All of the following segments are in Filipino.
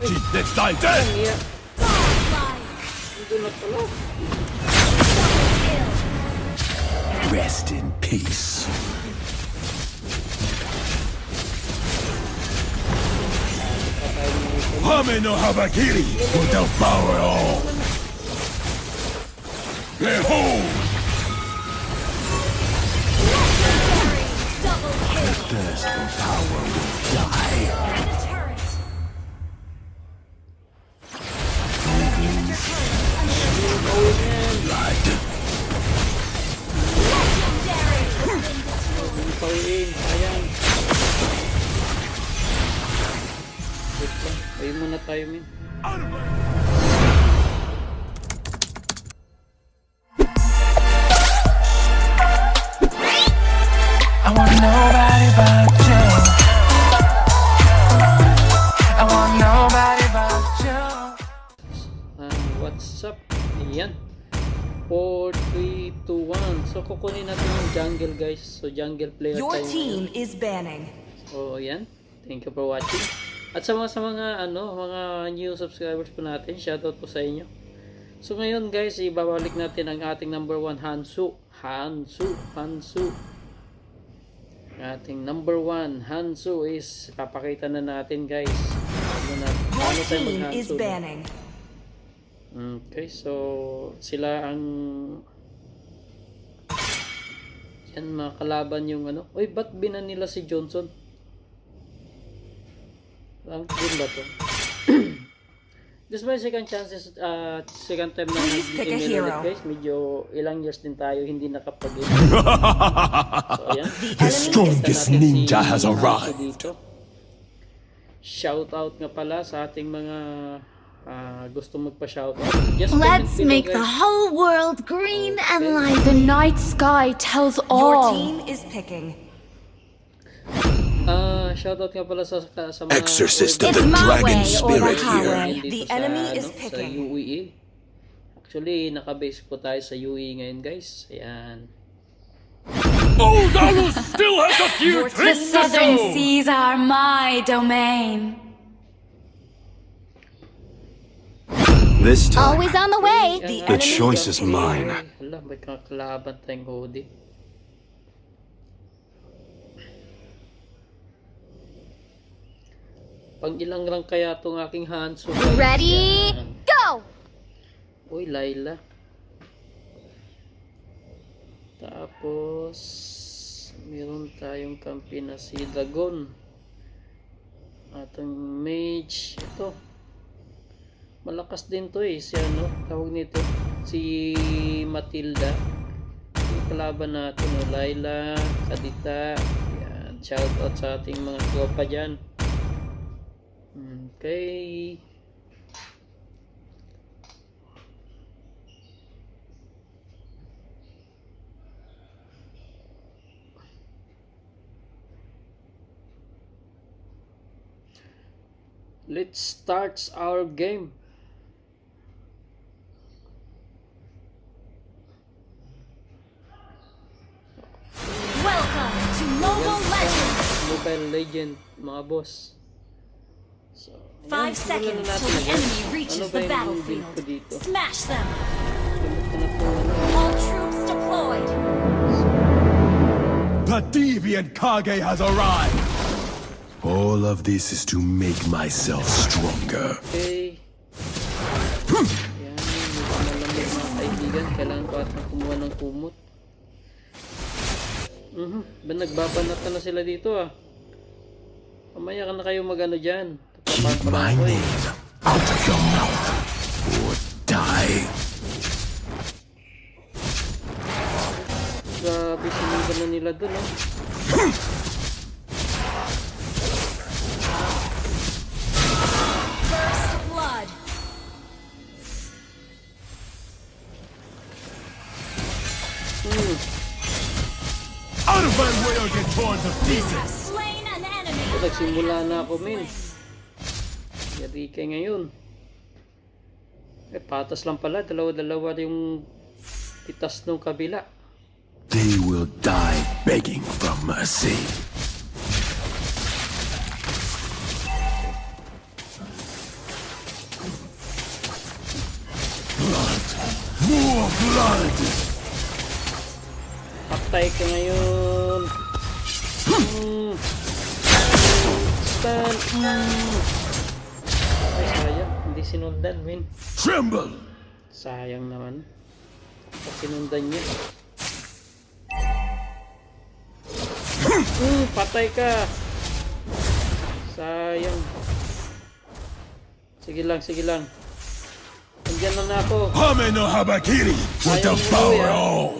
Let's die dead! Iya. Ito na pala. Rest in peace. Hame no Habakiri will devour all. Behold! The thirst for power will die. Ayun muna tayo, min. I want nobody but you. I want nobody but you. Ah, what's up? Ayan. 4, 3, 2, 1. So, kukunin natin yung jungle, guys. So, jungle player Your tayo team ngayon. is banning. So, ayan. Thank you for watching. At sa mga, sa mga, ano, mga new subscribers po natin, shoutout po sa inyo. So, ngayon, guys, ibabalik natin ang ating number 1, Hansu. Hansu. Hansu. Ang ating number 1, Hansu is, papakita na natin, guys. Ano na, paano tayo mag-Hansu. Okay, so sila ang yan mga kalaban yung ano. Uy, ba't binan nila si Johnson? Ang din ba to? This my second chances, uh, second time na Please pick a nag-email hero. ulit, guys. Medyo ilang years din tayo hindi nakapag So, ayan. The strongest ninja has Hanzo arrived. dito. Shout out nga pala sa ating mga ah, gusto magpa-shout out. Just Let's comment below, make the whole world green and light. The night sky tells all. Your team is picking. Ah, shoutout nga pala sa sa mga Exorcist of It's the my dragon way or the spirit here. highway. The sa, enemy ano, is sa picking. UAE. Actually, nakabase po tayo sa UAE ngayon, guys. Ayan. Oldalus still has a few The team southern seas are my domain. This time, Always on the way. The enemy choice is is mine. Hala, may kakalaban tayong hoodie. Pang ilang lang kaya tong aking Hanzo? Ready? Go! Uy, Laila. Tapos, meron tayong kampi na si Dagon. At ang mage, ito. Malakas din to eh, si ano, tawag nito, si Matilda. Yung kalaban natin, no, Laila, Kadita, yan, shout out sa ating mga tropa dyan. Okay. Let's start our game. Welcome to Mobile Legends. Mobile Legend, mga boss. Five seconds till the enemy reaches ano ba the battlefield. Smash them. All troops deployed. The deviant Kage has arrived. All of this is to make myself stronger. Okay. Yan, malamig mga kaibigan. Kailangan ko at kumuha ng kumot. Mhm, ba nagbabanatan na sila dito ah. Mamaya ka na kayo magano dyan. Keep my Tapapan name out of your mouth or die. Grabe, sinundan na nila dun. First blood. Out of my way or get torn to pieces. Slain an enemy. So, nagsimula na ako min. 3K ngayon. Eh, patas lang pala. Dalawa-dalawa yung pitas ng kabila. They will die begging for mercy. Blood! More blood! Patay ka ngayon. Hmm. Stand. Hmm. Hindi sinundan, Win. Tremble! Sayang naman. Pag sinundan niya. Mm, patay ka. Sayang. Sige lang, sige lang. Nandiyan na na ako. Hame no Habakiri mo, devour kuya. all!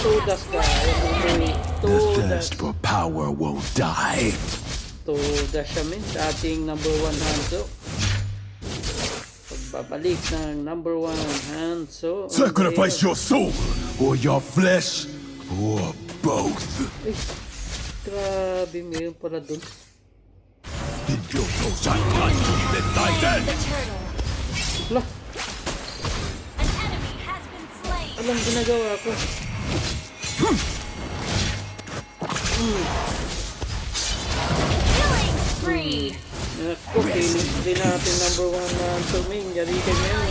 Tudas ka. The Tudas. thirst for power won't die. Tudas siya, min. Sa ating number one Hanzo. Pagbabalik ng number one Hanzo. Sacrifice your soul or your flesh or both. Ay, grabe. Mayroon pala dun. Idioto Shantai Taisen! The turtle. Lah, An enemy has been slain. anong ginagawa ko? Killing spree. Naku, feeling din natin number one na Hanzo, min. Yari ka ngayon.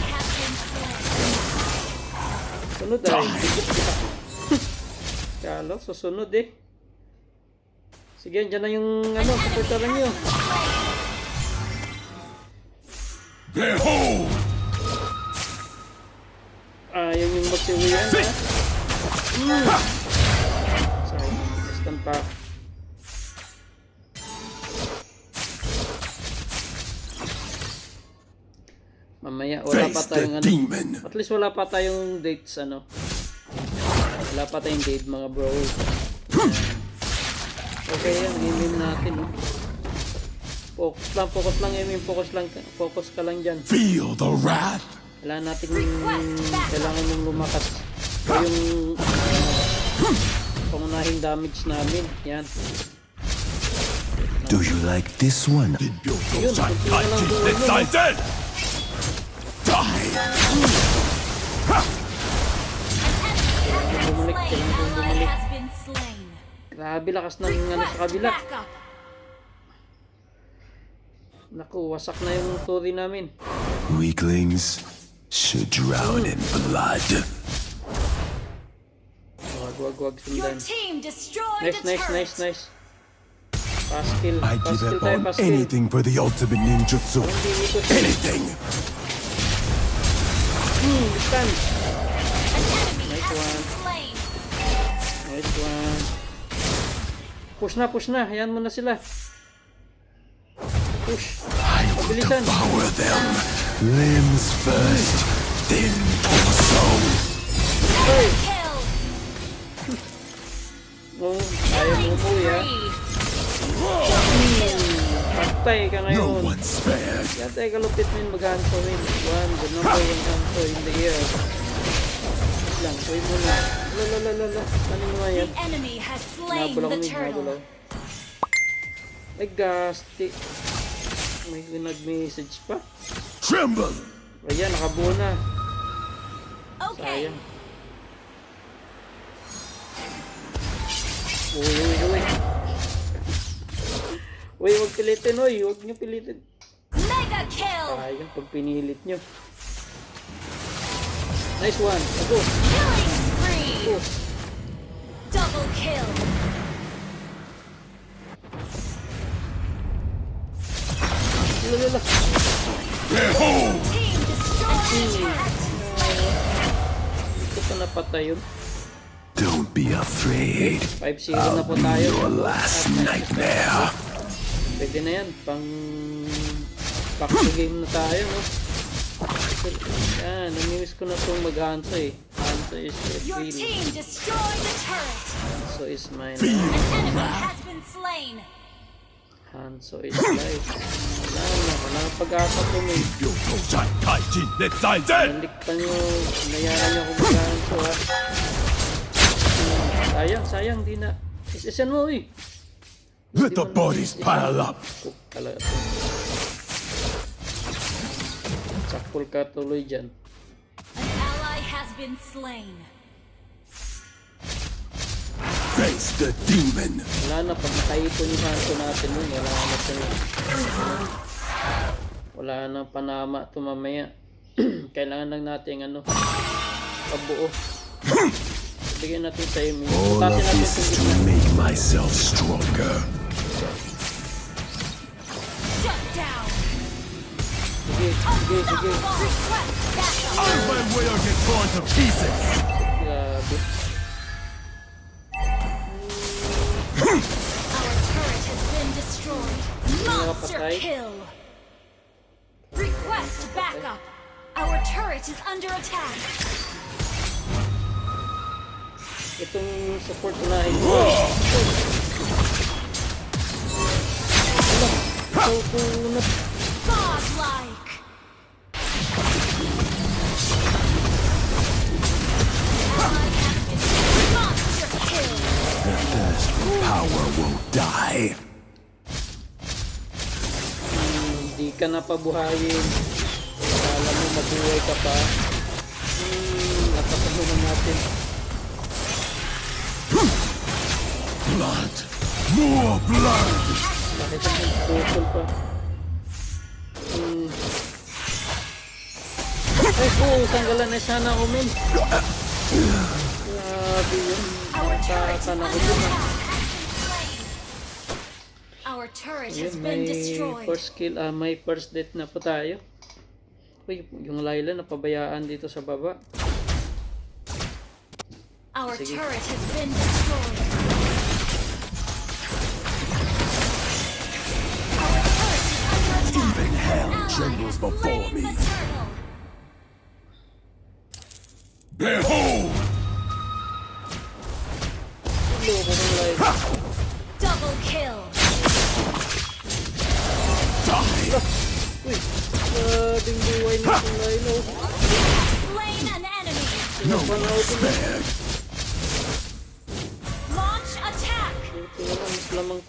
Sunod ay. Dikit ka. Kala, susunod eh. Sige, dyan na yung ano, supportaran nyo. Behold! Ayaw yung magsiwiyan ha. Mm. Sorry, instant pa. Mamaya, wala pa tayong the ano. demon! At least wala pa tayong dates ano. Wala pa tayong date mga bro. Okay yan, game natin no. Focus lang, focus lang, Emin, focus lang, focus ka lang dyan. Feel the wrath! Kailangan natin kailangan mong lumakas. O yung uh, pangunahing damage namin. Yan. Do you like this one? Yun, Die! Bumalik, Ally bumalik. Grabe lakas ng ano sa kabila. Naku, wasak na yung story namin. Weaklings should drown in blood. Wag, wag, wag, sundan. Nice, nice, nice, nice. Pass kill. I give up on anything for the ultimate ninjutsu. Anything! An enemy Nice one. Nice one. Push na, push na. Hayaan mo na sila. Push. I will Pabilisan. devour them. Limbs first, then torso. Hey! Kill. Oh, ayaw mo umuwi ha. Patay ka No ngayon. one spared. Yan tayo kalupit mo yung mag-hanso win. One, the number one hanso in the air. Wait lang, wait mo na. Lala, lala, lala. Ano nga yan? The enemy has slain Nabulaw the turtle. Ay, gasti. May nag-message pa. Tremble! Ayan, nakabuo na. Okay. Sayang. Uy, uy, huwag pilitin, uy. Huwag niyo pilitin. Mega kill. Sayang pag pinilit niyo. Nice one. Ako. Killing spree. Ako. Double kill. Lalala. Behold! Team destroyed. Ito pa napatay yun. Don't be afraid. 5-0 na po tayo. Your last nightmare. Pwede na yan. Pang back to game na tayo, no? Yan, namimiss ko na itong mag-Hanso eh. Hanso is a turret. Hanso is been slain. Hanso is life. Wala na, wala na pag-asa Taisen! Balik pa nyo, nayaran nyo kung mag-Hanso ha. Hmm, Sayang, sayang, di na. Isisan mo eh. Let the bodies pile up. Sakpul ka tuloy dyan. An ally has been slain. Face the demon. Wala na, pag nakaipon yung hanso natin nun, wala na to. Wala na panama to mamaya. Kailangan lang natin ano, Kabuo. Bigyan natin sa imo. All of this is to make myself stronger. Out of my way or get torn to pieces! Grabe. Our turret has been destroyed. Monster kill. Request backup. Our turret is under attack. Itong support unahin ko. Oh. Na Godlike. The won't die. hindi ka na pabuhayin. Akala mo mabuhay ka pa. Hmm, napasano na natin. Blood! More blood! Bakit ang putol pa? Hmm. Ay po, tanggalan na sana ako, men. Grabe yun. Our turret is Nakakana under ko dun. ah. Our turret has been may destroyed. first kill, ah, may first death na po tayo. Uy, yung Layla napabayaan dito sa baba. Our Sige. turret has been destroyed. Hell Ally trembles has before slain me. the turtle. Behold! Loko ng Layla. Double kill. Die! Uy, grabing buhay na itong Layla. oh. Slain an enemy. No one spared! Launch attack. Ito na lang, mas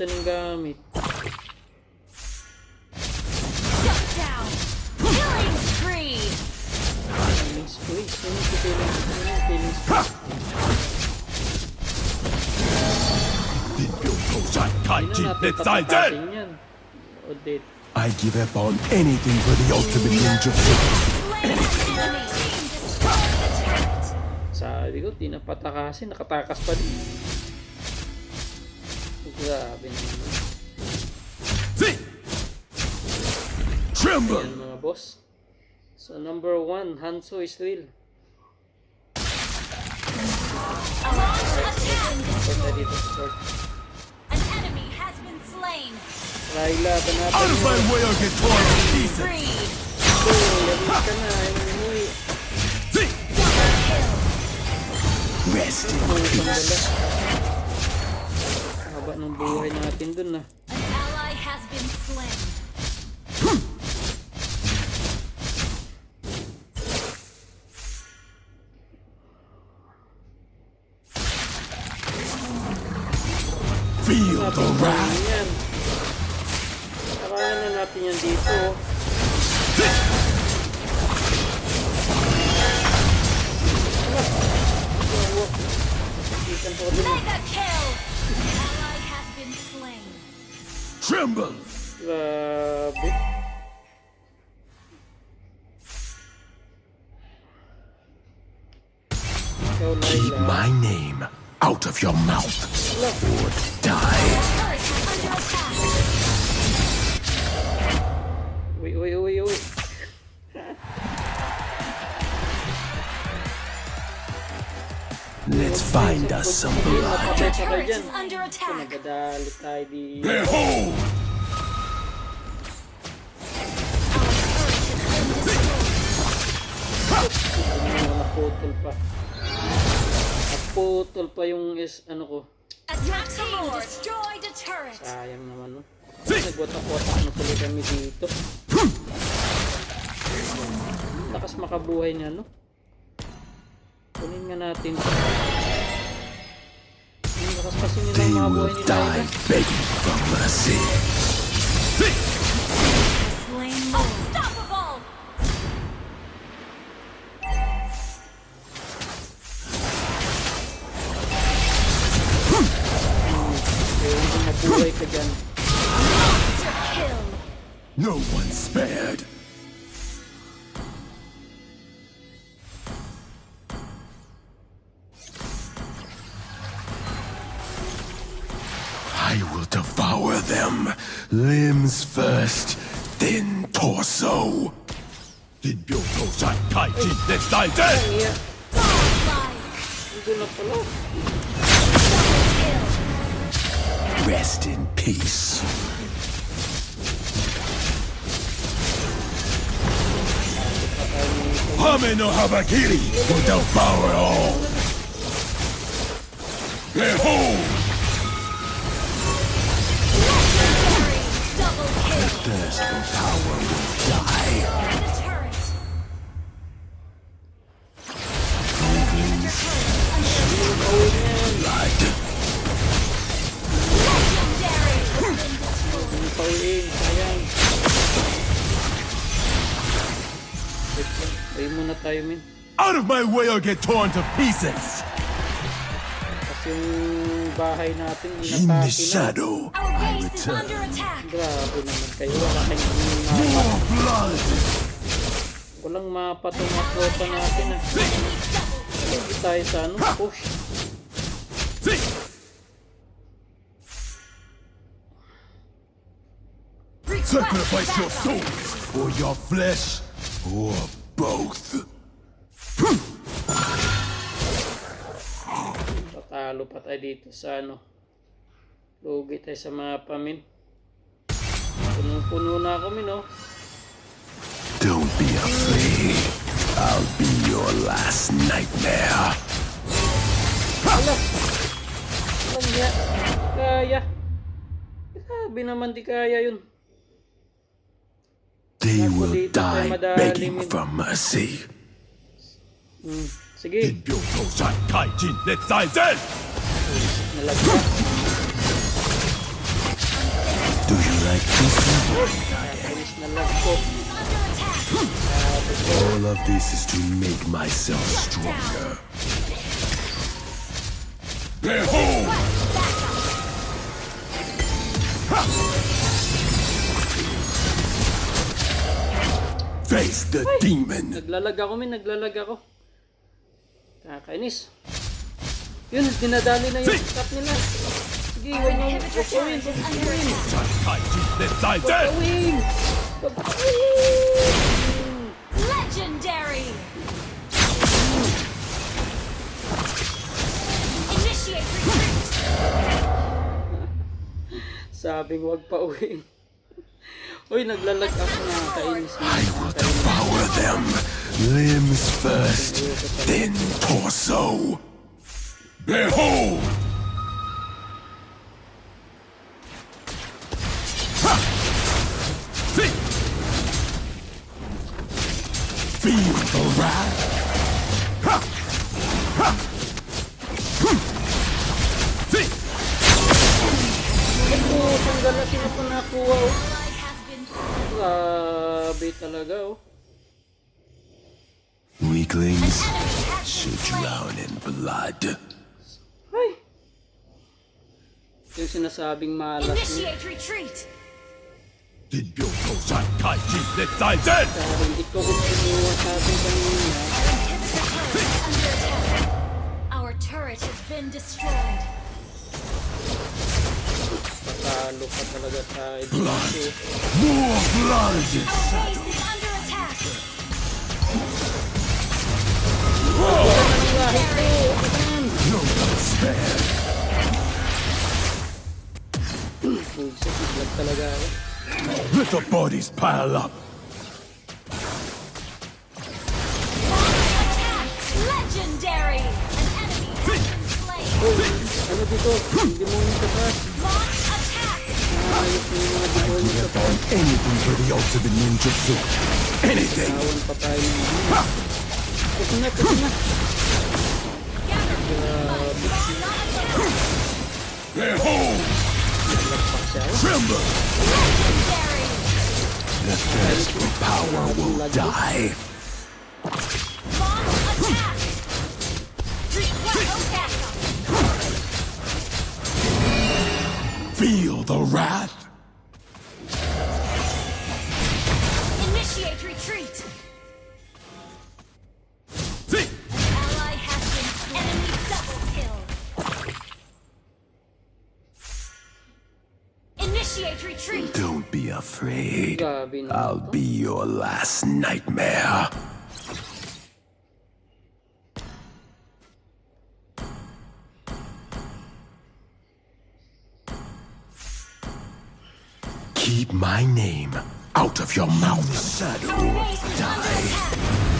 Odette. I give up on anything for the ultimate ninjutsu. Sabi ko, di na patakasin. Nakatakas pa din. Grabe naman. Tremble! Yan mga boss. So number one, Hanzo is real. Punta dito sa sword. Na. Ayaw mo umuwi. See! Double kill. Rest in Ito, peace. sandala. Haba ng buhay natin dun ah. An ally has been slain. Tremble! Grabe. Uh, Ikaw, Keep my name out of your mouth or die. Let's find us some blood. Tayo di. Behold! Our. Ano, naputol pa. Naputol pa yung is, ano ko. Attack a turret. Sayang naman, no? Nagwatak-watak na tuloy kami dito. Lakas makabuhay niya, no? Kunin nga natin. They mga buhay will nila. die begging for mercy. Slain Unstoppable. Kaya kung mabuhay ka dyan. Monster kill. No one spared. Devour them. Limbs first, then torso. Hinbyoto San Kaiji Netsuizen! Iya. Godlike. Ito na pala. Rest in peace. Hame no Habakiri will devour all. Behold! Thirst for power will die. Blood. Legendary. Sayang. Wait lang. Pray muna tayo, min. Out of my way or get torn to pieces! Kasi yung bahay natin, In the inatake na. shadow, Our I base is return. under attack. Grabe naman kayo. Wala kayong mapa. More blood! Walang mapa itong mga tropa natin ah. Hindi tayo sa ano, push. Sacrifice your souls or your flesh or both. Tatalo pa tayo dito sa ano. Lugi tayo sa mapa, min. Punong-puno na ako, min, oh. Don't be afraid. I'll be your last nightmare. Ala! Walang ya. Kaya. Grabe naman di kaya yun. They will die begging for mercy. Hmm. Sige, Hinbyoto San Kaijin Netsuizen! nalagyan. Do you like this? All of this is to make myself stronger. Behold! Face the demon! Naglalag ako, min. Naglalag ako. Nakakainis. Yun, dinadali na yung stop nila. Sige, huwag nyo. Netsuizen! Gawin! Gawin! Legendary. Initiate retreat. Sabing huwag pa uwiin. Uy, naglalag ako na kainis na. I will devour them. Limbs first, then torso. Behold! Talaga oh. Weaklings Enemy has been should slain. drown in blood. Ay! Yung sinasabing malas niya. Initiate retreat. Hinbyoto San Kaijin Netsuizen! Parang ikaw kung sinuha sa atin kanina. Our turret has been destroyed. Patalo pa talaga tayo. Blood. More blood! No ako. Let the bodies pile up. Legendary. An enemy has been slain. Ano dito? Demonyo sa taas. Launch yung mga demonyo sa taas. Anything for the ultimate ninjutsu. Anything. Tawan pa tayo ng Kasi na, kasi na. Behold! Lagpak siya. oh. Tremble! Legendary. The thirst for power will die. Launch attack. Request backup. Feel the wrath. Retreat. Don't be afraid. I'll be your last nightmare. Keep my name out of your mouth. Shadow. Your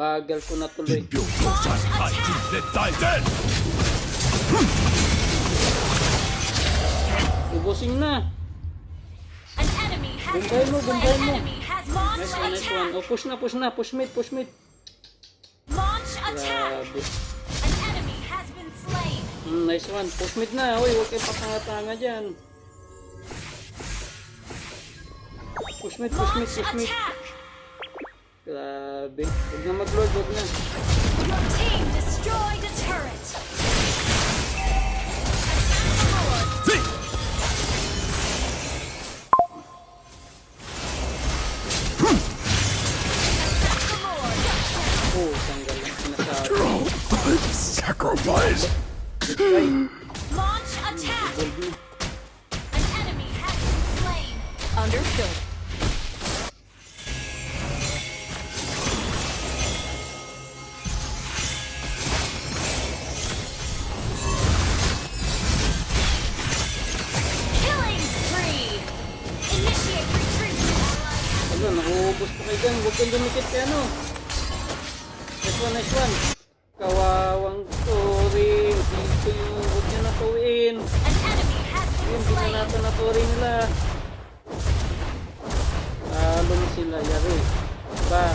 bagal ko na tuloy. Attack. Ubusin na. Bumbay mo, bumbay mo. Nice one, nice one. Oh, push na, push na. Push mid, push mid. Grabe. Mm, nice one. Push mid na. Uy, huwag kayo patanga-tanga dyan. Push mid, push mid, Launch push mid. Attack. Grabe. Huwag na mag-lord, huwag na. Your team destroyed a turret. Oh, tanggal lang sinasabi. Sacrifice. Launch attack. An enemy has been slain. Understood. Kang dumikit kay ano. Nice one, nice one. Kawawang turing. Dito yung huwag niya natuin. An enemy has been Yun, di na slain. natin naturing nila. Talo na sila, yari. Ba?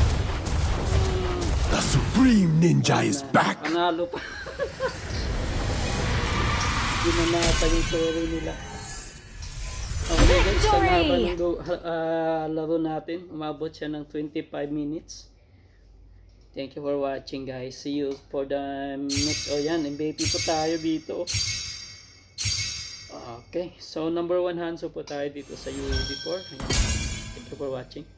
Hmm, The Supreme Ninja is back. Panalo pa. Di na natin yung turing nila. Guys, sa go, ah, laro natin, umabot siya ng 25 minutes. Thank you for watching guys. See you for the next. Oh yan, MVP po tayo dito. Okay, so number 1 Hanso po tayo dito sa UAV4. Ayan. Thank you for watching.